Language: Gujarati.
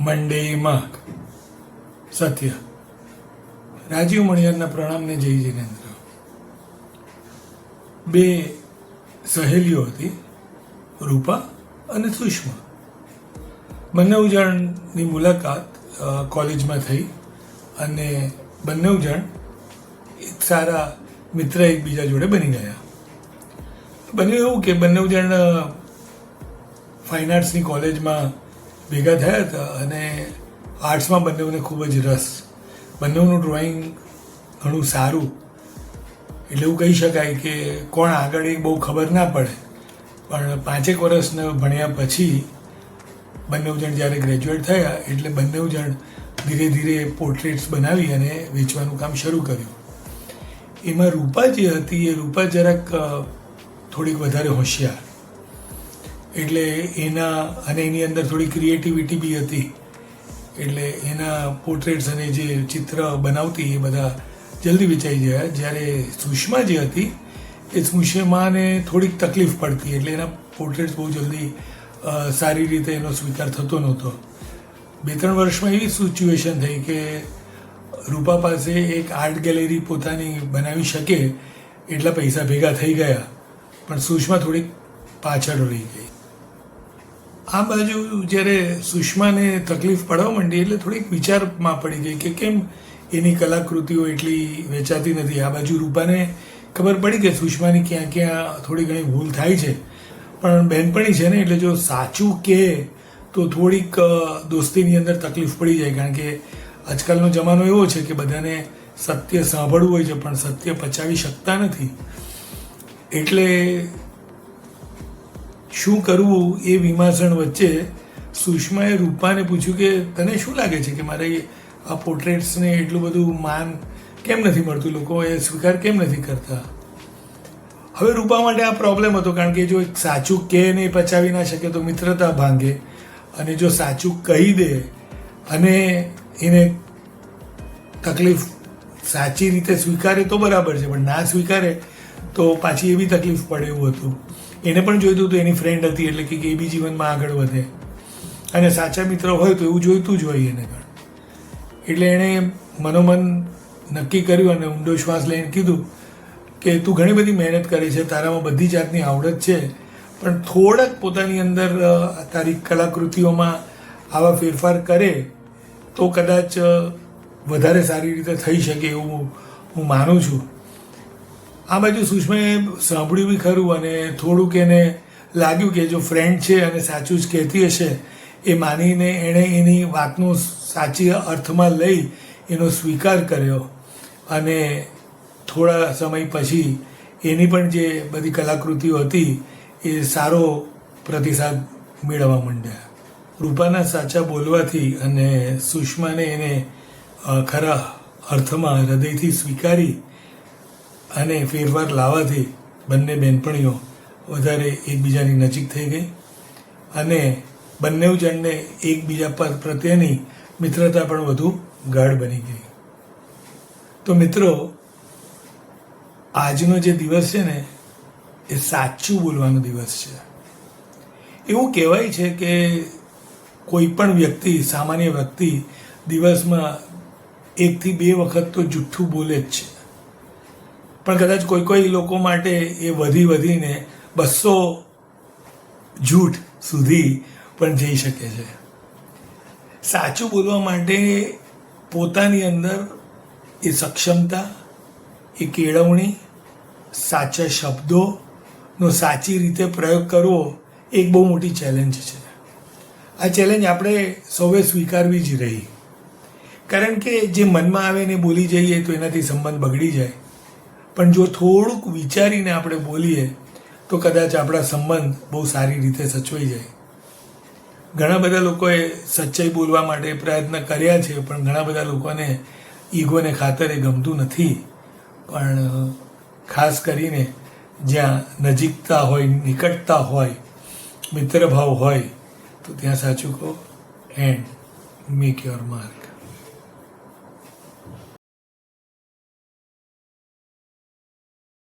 મંડેમાં સત્ય. રાજીવ મણિયારના પ્રણામને જય જીનેન્દ્ર. બે સહેલીઓ હતી, રૂપા અને સુષ્મા. બંને જણની મુલાકાત કોલેજમાં થઈ અને બંને જણ એક સારા મિત્ર એકબીજા જોડે બની ગયા. બન્યું એવું કે બંને જણ ફાઇન આર્ટ્સની કોલેજમાં ભેગા થયા હતા અને આર્ટ્સમાં બંનેઓને ખૂબ જ રસ. બંનેઓનું ડ્રોઈંગ ઘણું સારું. એટલે એવું કહી શકાય કે કોણ આગળ એ બહુ ખબર ના પડે. પણ પાંચેક વર્ષને ભણ્યા પછી બંને જણ જ્યારે ગ્રેજ્યુએટ થયા એટલે બંને જણ ધીરે ધીરે પોર્ટ્રેટ્સ બનાવી અને વેચવાનું કામ શરૂ કર્યું. એમાં રૂપા જે હતી એ રૂપા જરાક થોડીક વધારે હોશિયાર. એટલે એના અને એની અંદર થોડી ક્રિએટિવિટી બી હતી. એટલે એના પોર્ટ્રેટ્સ અને જે ચિત્ર બનાવતી એ બધા જલ્દી વેચાઈ ગયા. જ્યારે સુષ્મા જે હતી, એ સુષ્માને થોડીક તકલીફ પડતી. એટલે એના પોર્ટ્રેટ્સ બહુ જલ્દી સારી રીતે એનો સ્વીકાર થતો નહોતો. બે ત્રણ વર્ષમાં એવી સિચ્યુએશન થઈ કે રૂપા પાસે એક આર્ટ ગેલેરી પોતાની બનાવી શકે એટલા પૈસા ભેગા થઈ ગયા. પણ સુષ્મા થોડીક પાછળ રહી ગઈ. આ બાજુ જ્યારે સુષ્માને તકલીફ પડવા માંડી એટલે થોડીક વિચારમાં પડી ગઈ કે કેમ એની કલાકૃતિઓ એટલી વેચાતી નથી. આ બાજુ રૂપાને ખબર પડી કે સુષ્માની ક્યાં ક્યાં થોડી ઘણી ભૂલ થાય છે. પણ બહેનપણી છે ને, એટલે જો સાચું કે તો થોડીક દોસ્તીની અંદર તકલીફ પડી જાય. કારણ કે આજકાલનો જમાનો એવો છે કે બધાને સત્ય સાંભળવું હોય છે, પણ સત્ય પચાવી શકતા નથી. એટલે શું કરવું એ વિમાસણ વચ્ચે સુષ્માએ રૂપાને પૂછ્યું કે, તને શું લાગે છે કે મારે આ પોર્ટ્રેટ્સને એટલું બધું માન કેમ નથી મળતું? લોકો એ સ્વીકાર કેમ નથી કરતા? હવે રૂપા માટે આ પ્રોબ્લેમ હતો, કારણ કે જો સાચું કે નહીં પચાવી ના શકે તો મિત્રતા ભાંગે. અને જો સાચું કહી દે અને એને તકલીફ સાચી રીતે સ્વીકારે તો બરાબર છે, પણ ના સ્વીકારે તો પાછી એવી તકલીફ પડે એવું હતું. એને પણ જોઈતું હતું, એની ફ્રેન્ડ હતી એટલે કે એ બી જીવનમાં આગળ વધે. અને સાચા મિત્ર હોય તો એવું જોઈતું જ હોય એને પણ. એટલે એણે મનોમન નક્કી કર્યું અને ઊંડો શ્વાસ લઈને કીધું કે તું ઘણી બધી મહેનત કરે છે, તારામાં બધી જાતની આવડત છે, પણ થોડાક પોતાની અંદર તારી કલાકૃતિઓમાં આવા ફેરફાર કરે તો કદાચ વધારે સારી રીતે થઈ શકે એવું હું માનું છું. આ બાજુ સુષ્માએ સાંભળ્યું બી ખરું અને થોડુંક એને લાગ્યું કે જો ફ્રેન્ડ છે અને સાચું જ કહેતી હશે, એ માનીને એણે એની વાતનું સાચી અર્થમાં લઈ એનો સ્વીકાર કર્યો. અને થોડા સમય પછી એની પણ જે બધી કલાકૃતિઓ હતી, એ સારો પ્રતિસાદ મેળવવા માંડ્યા. રૂપાના સાચા બોલવાથી અને સુષ્માને એને ખરા અર્થમાં હૃદયથી સ્વીકારી અને ફેરફાર લાવવાથી બંને બહેનપણીઓ વધારે એકબીજાની નજીક થઈ ગઈ અને બંને જણને એકબીજા પર પ્રત્યેની મિત્રતા પણ વધુ ગાઢ બની ગઈ. તો મિત્રો, આજનો જે દિવસ છે ને, એ સાચું બોલવાનો દિવસ છે. એવું કહેવાય છે કે કોઈ પણ વ્યક્તિ, સામાન્ય વ્યક્તિ, દિવસમાં એકથી બે વખત તો જુઠ્ઠું બોલે જ છે. પણ કદાચ કોઈ કોઈ લોકો માટે એ વધી વધીને બસો જૂઠ સુધી પણ જઈ શકે છે. સાચું બોલવા માટે પોતાની અંદર એ સક્ષમતા, એ કેળવણી, સાચા શબ્દોનો સાચી રીતે પ્રયોગ કરવો એક બહુ મોટી ચેલેન્જ છે. આ ચેલેન્જ આપણે સૌએ સ્વીકારવી જ રહી. કારણ કે જે મનમાં આવે ને બોલી જઈએ તો એનાથી સંબંધ બગડી જાય. પણ જો થોડુંક વિચારીને આપણે બોલીએ, તો કદાચ આપણા સંબંધ બહુ સારી રીતે સચવાઈ જાય. ઘણા બધા લોકોએ સચ્ચાઈ બોલવા માટે પ્રયત્ન કર્યા છે, પણ ઘણા બધા લોકોને ઈગોને ખાતરે ગમતું નથી. પણ, ખાસ કરીને જ્યાં નજીકતા હોય નિકટતા હોય, મિત્રભાવ હોય, તો ત્યાં સાચું કહો એન્ડ મેક યોર માર્ક